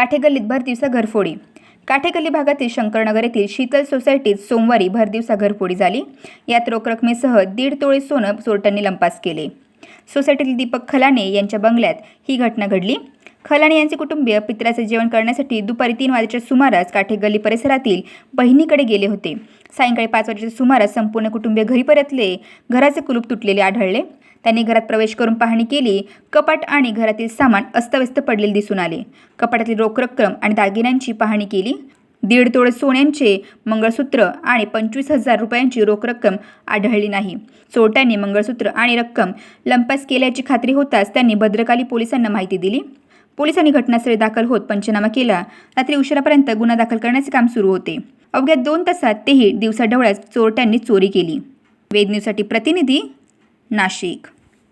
काठेगल्लीत भरदिवसा घरफोडी. काठेगल्ली भागातील शंकरनगर येथील शीतल सोसायटीत सोमवारी भरदिवसा घरफोडी झाली. यात रोख रकमेसह दीड तोळे सोनं चोरट्यांनी लंपास केले. सोसायटीतील दीपक खलाने यांच्या बंगल्यात ही घटना घडली. खलाणी यांचे कुटुंबीय पित्राचे जेवण करण्यासाठी दुपारी तीन वाजेच्या सुमारास काठे गल्ली परिसरातील बहिणीकडे गेले होते. सायंकाळी पाच वाजेच्या सुमारास संपूर्ण कुटुंबीय घरी परतले घराचे कुलूप तुटलेले आढळले. त्यांनी घरात प्रवेश करून पाहणी केली. कपाट आणि घरातील सामान अस्तव्यस्त पडलेले दिसून आले. कपाटातील रोख रक्कम आणि दागिन्यांची पाहणी केली. दीड तोळे सोन्यांचे मंगळसूत्र आणि पंचवीस हजार रुपयांची रोख रक्कम आढळली नाही. चोरट्यांनी मंगळसूत्र आणि रक्कम लंपास केल्याची खात्री होताच त्यांनी भद्रकाली पोलिसांना माहिती दिली. पोलिसांनी घटनास्थळी दाखल होत पंचनामा केला. रात्री उशिरापर्यंत गुन्हा दाखल करण्याचे काम सुरू होते. अवघ्या दोन तासात तेही दिवसाढवळ्यात चोरट्यांनी चोरी केली. वेद न्यूजसाठी प्रतिनिधी नाशिक.